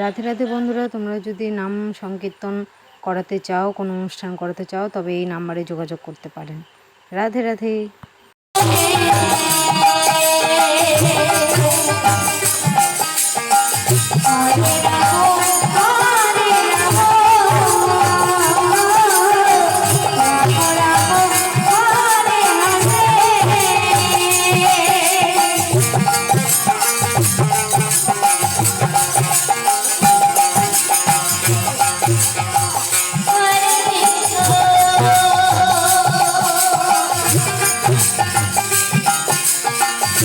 রাধে রাধে বন্ধুরা, তোমরা যদি নাম সংকীর্তন করাতে চাও, কোনো অনুষ্ঠান করাতে চাও, তবে এই নাম্বারে যোগাযোগ করতে পারেন। Radhe Radhe.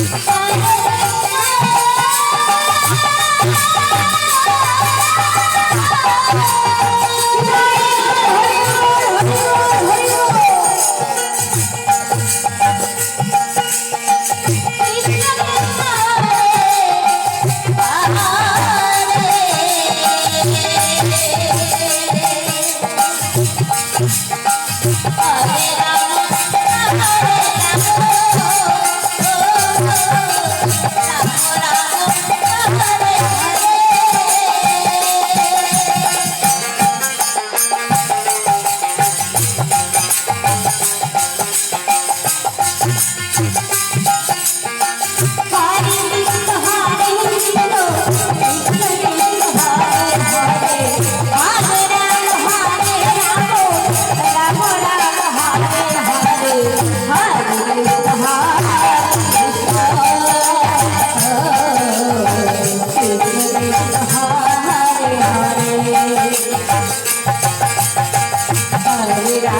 Thank you. Mira,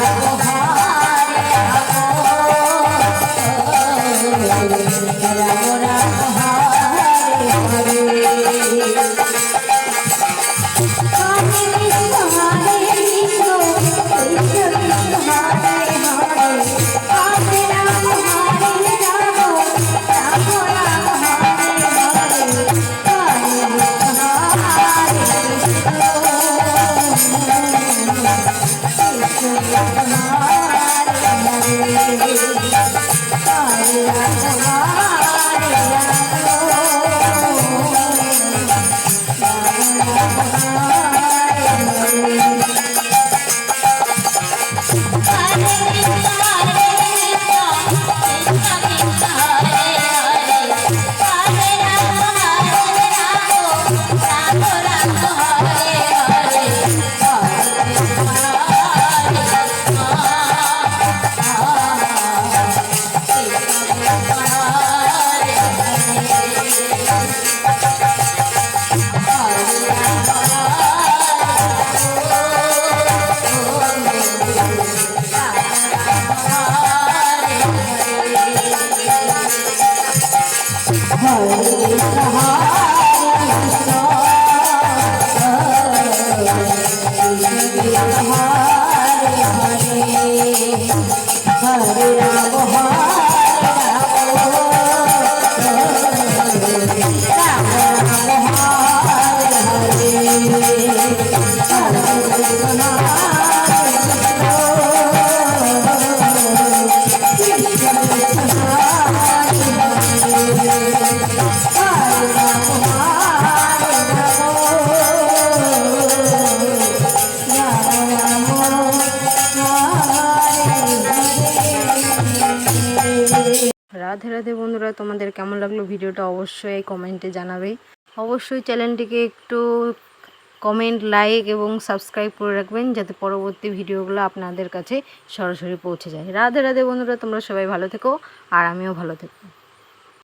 Radhe Radhe বন্ধুরা তোমাদের কেমন লাগল ভিডিওটা অবশ্যই কমেন্টে জানাবে। অবশ্যই চ্যানেলটিকে একটু কমেন্ট লাইক এবং সাবস্ক্রাইব করে রাখবেন যাতে পরবর্তী ভিডিওগুলো আপনাদের কাছে সরাসরি পৌঁছে যায়। রাধে রাধে বন্ধুরা, তোমরা সবাই ভালো থেকো আর আমিও ভালো থেকো।